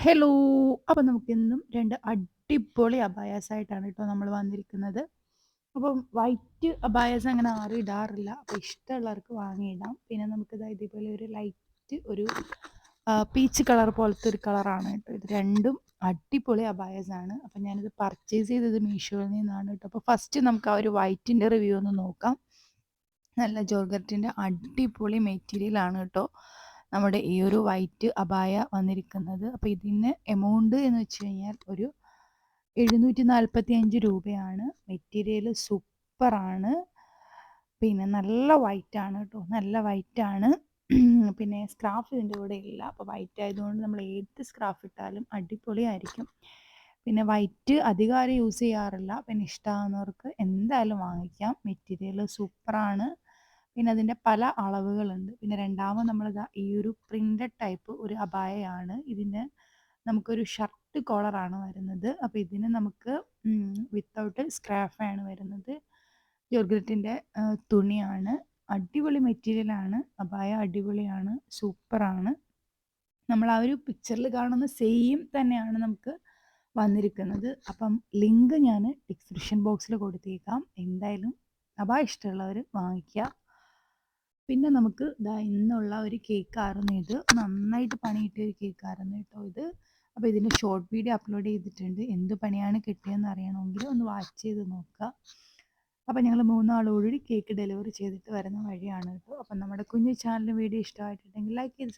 Hello! അപ്പം നമുക്കിന്നും രണ്ട് അടിപൊളി അബായാസായിട്ടാണ് കേട്ടോ നമ്മൾ വന്നിരിക്കുന്നത്. അപ്പം വൈറ്റ് അബായാസ് അങ്ങനെ ആരും ഇടാറില്ല. അപ്പം ഇഷ്ടമുള്ളവർക്ക് വാങ്ങിയിടാം. പിന്നെ നമുക്കിത് ഇതേപോലെ ഒരു ലൈറ്റ് ഒരു പീച്ച് കളർ പോലത്തെ ഒരു കളറാണ് കേട്ടോ ഇത്. രണ്ടും അടിപൊളി അബായസ് ആണ്. അപ്പം ഞാനിത് പർച്ചേസ് ചെയ്തത് മീഷോയിൽ നിന്നാണ് കേട്ടോ. അപ്പോൾ ഫസ്റ്റ് നമുക്ക് ആ ഒരു വൈറ്റിന്റെ റിവ്യൂ ഒന്ന് നോക്കാം. നല്ല ജോർഗറ്റിന്റെ അടിപൊളി മെറ്റീരിയൽ ആണ് കേട്ടോ. നമ്മുടെ ഈ ഒരു വൈറ്റ് അബായ വന്നിരിക്കുന്നത്. അപ്പോൾ ഇതിന് എമൗണ്ട് എന്ന് വെച്ച് കഴിഞ്ഞാൽ ഒരു 745 രൂപയാണ്. മെറ്റീരിയൽ സൂപ്പറാണ്. പിന്നെ നല്ല വൈറ്റ് ആണ് കേട്ടോ. നല്ല വൈറ്റ് ആണ്. പിന്നെ സ്ക്രാഫ് ഇതിന്റെ കൂടെ ഇല്ല. അപ്പോൾ വൈറ്റ് ആയതുകൊണ്ട് നമ്മൾ ഏത് സ്ക്രാഫ് ഇട്ടാലും അടിപൊളിയായിരിക്കും. പിന്നെ വൈറ്റ് അധികം യൂസ് ചെയ്യാറില്ല. പിന്നെ ഇഷ്ടമാകുന്നവർക്ക് എന്തായാലും വാങ്ങിക്കാം. മെറ്റീരിയൽ സൂപ്പറാണ്. പിന്നെ അതിന്റെ പല അളവുകളുണ്ട്. പിന്നെ രണ്ടാമത് നമ്മൾ ഈ ഒരു പ്രിന്റഡ് ടൈപ്പ് ഒരു അബായയാണ്. ഇതിന് നമുക്കൊരു ഷർട്ട് കോളറാണ് വരുന്നത്. അപ്പോൾ ഇതിന് നമുക്ക് വിത്തൗട്ട് സ്ക്രാഫാണ് വരുന്നത്. ജോർഗ്രറ്റിന്റെ തുണിയാണ്. അടിപൊളി മെറ്റീരിയലാണ്. അബായ അടിപൊളിയാണ്. സൂപ്പറാണ്. നമ്മൾ ആ ഒരു പിക്ചറിൽ കാണുന്ന സെയിം തന്നെയാണ് നമുക്ക് വന്നിരിക്കുന്നത്. അപ്പം ലിങ്ക് ഞാൻ ഡിസ്ക്രിപ്ഷൻ ബോക്സിൽ കൊടുത്തേക്കാം. എന്തായാലും അബായ ഇഷ്ടമുള്ളവർ വാങ്ങിക്കുക. പിന്നെ നമുക്ക് ദാ ഇന്നുള്ള ഒരു കേക്കായിരുന്നു ഇത്. നന്നായിട്ട് പണി കിട്ടിയ ഒരു കേക്കായിരുന്നു കേട്ടോ ഇത്. അപ്പോൾ ഇതിന്റെ ഷോർട്ട് വീഡിയോ അപ്ലോഡ് ചെയ്തിട്ടുണ്ട്. എന്ത് പണിയാണ് കിട്ടിയതെന്ന് അറിയണമെങ്കിൽ ഒന്ന് വാച്ച് ചെയ്ത് നോക്കുക. അപ്പോൾ ഞങ്ങൾ മൂന്നാളോടുകൂടി കേക്ക് ഡെലിവറി ചെയ്തിട്ട് വരുന്ന വഴിയാണ് കേട്ടോ. അപ്പം നമ്മുടെ കുഞ്ഞു ചാനൽ വീഡിയോ ഇഷ്ടമായിട്ടുണ്ടെങ്കിൽ ലൈക്ക് ചെയ്ത്